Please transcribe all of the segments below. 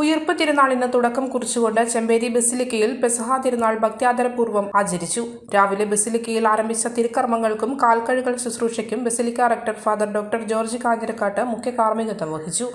ഉയർപ്പ് തിരുനാളിന് തുടക്കം കുറിച്ചുകൊണ്ട് ചെമ്പേരി ബസിലിക്കയിൽ പെസഹ തിരുനാൾ ഭക്ത്യാദരപൂർവം ആചരിച്ചു. രാവിലെ ബസിലിക്കയിൽ ആരംഭിച്ച തിരുക്കർമ്മങ്ങൾക്കും കാൽക്കഴുകൾ ശുശ്രൂഷയ്ക്കും basilica rector father doctor George Kanjirakkatt മുഖ്യ കാർമ്മികത്വം വഹിച്ചു.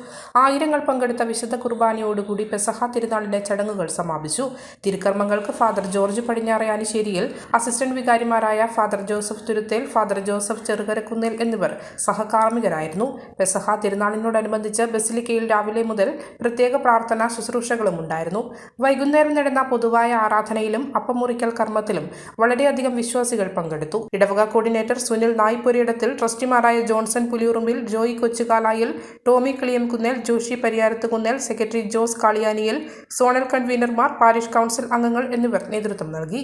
ആയിരങ്ങൾ പങ്കെടുത്ത വിശുദ്ധ കുർബാനയോടുകൂടി പെസഹ തിരുനാളിന്റെ ചടങ്ങുകൾ സമാപിച്ചു. തിരുക്കർമ്മങ്ങൾക്ക് ഫാദർ ജോർജ് പടിഞ്ഞാറയാനിശ്ശേരിയിൽ assistant വികാരിമാരായ father Joseph Thuruthel father Joseph Cherukarakunnel എന്നിവർ സഹകാർമ്മികരായിരുന്നു. പെസഹ തിരുനാളിനോടനുബന്ധിച്ച് ബസിലിക്കയിൽ രാവിലെ മുതൽ പ്രത്യേക പ്രാർത്ഥന ശുശ്രൂഷകളും ഉണ്ടായിരുന്നു. വൈകുന്നേരം നടന്ന പൊതുവായ ആരാധനയിലും അപ്പമുറിക്കൽ കർമ്മത്തിലും വളരെയധികം വിശ്വാസികൾ പങ്കെടുത്തു. ഇടവക coordinator Sunil Naipurayidathil ട്രസ്റ്റിമാരായ Johnson Puliyurumbil Joy Kochukalayil Tommy Kiliyamkunnel Joshy Pariyarath Kunnel secretary Jose Kaliyaniyil zonal കൺവീനർമാർ parish council അംഗങ്ങൾ എന്നിവർ നേതൃത്വം നൽകി.